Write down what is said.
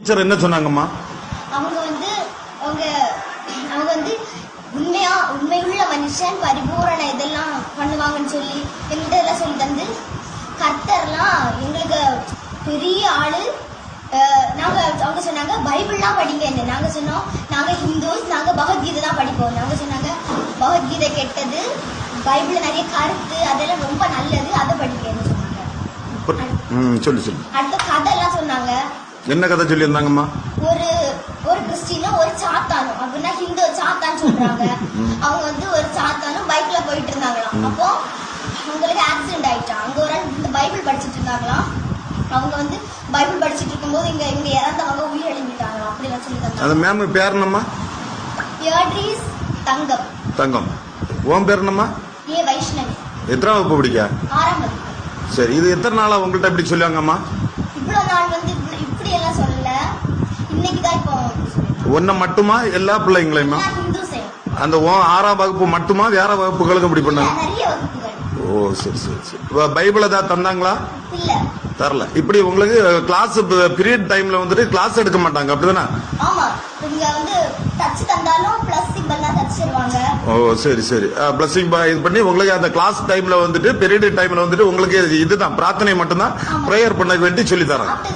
Teacher என்ன சொன்னாங்கம்மா? அவங்க வந்து அவங்க அவங்க வந்து உண்மையா உண்மையுள்ள மனுஷன் பரிபூரண இதெல்லாம் பண்ணுவாங்கன்னு சொல்லி எங்கள்கிட்ட எல்லாம் சொல்லி தந்து கர்த்தர்லாம் எங்களுக்கு பெரிய ஆளு. நாங்க அவங்க சொன்னாங்க பைபிள்லாம் படிங்க நாங்க சொன்னோம் நாங்க ஹிந்துஸ் நாங்க பகவத்கீதை தான் படிப்போம். நாங்க சொன்னாங்க பகவத்கீதை கெட்டது பைபிள்ல நிறைய கருத்து அதெல்லாம் ரொம்ப நல்லது அதை படிக்கன்னு சொன்னாங்க. சொல்லு சொல்லு. அடுத்த கதை என்ன கதை சொல்லியிருந்தாங்கம்மா? ஒரு ஒரு கிறிஸ்டினும் ஒரு சாத்தானும் அப்படின்னா ஹிந்து சாத்தான் சொல்றாங்க. அவங்க வந்து ஒரு சாத்தானும் பைக்ல போயிட்டு இருந்தாங்களாம். அப்போ அவங்களுக்கு ஆக்சிடென்ட் ஆயிட்டான் அங்க ஒரு இந்த பைபிள் படிச்சிட்டு இருந்தாங்களாம். அவங்க வந்து பைபிள் படிச்சிட்டு இருக்கும்போது இங்க இங்க இறந்தவங்க உயிர் அப்படிலாம் சொல்லி அந்த மேம் பேர் என்னம்மா? ஏட்ரீஸ் தங்கம். தங்கம். உன் பேர் என்னம்மா? ஏ வைஷ்ணவி. எத்தனை வகுப்பு படிக்க? ஆறாம் வகுப்பு. சரி இது எத்தனை நாளா உங்கள்கிட்ட இப்படி சொல்லுவாங்கம்மா? இவ்வளவு நாள் வந்து இப்படி- இப்படி எல்லாம் சொல்லல இன்னைக்கு தான் இப்போ சொல்லிருக்காங்க. ஒன்ன மட்டுமா? எல்லா பிள்ளைங்களையுமா? அந்த உன் ஆறாம் வகுப்பு மட்டுமா? வேற வகுப்புகளுக்கு இப்படி பண்ணாங்க? ஓ சரி சரி சரி. பைபிள் ஏதாவது தந்தாங்களா? தரல. இப்படி உங்களுக்கு கிளாஸ் பீரியட் டைம்ல வந்துட்டு கிளாஸ் எடுக்க மாட்டாங்க அப்படிதானே? ஓ சரி சரி. பிளஸிங் இது பண்ணி உங்களுக்கு அந்த கிளாஸ் டைம்ல வந்துட்டு பீரியட் டைம்ல வந்துட்டு உங்களுக்கு இதுதான். பிரார்த்தனை மட்டும்தான். ப்ரேயர் பண்ண வேண்டி சொல்லி தராங்க வந்து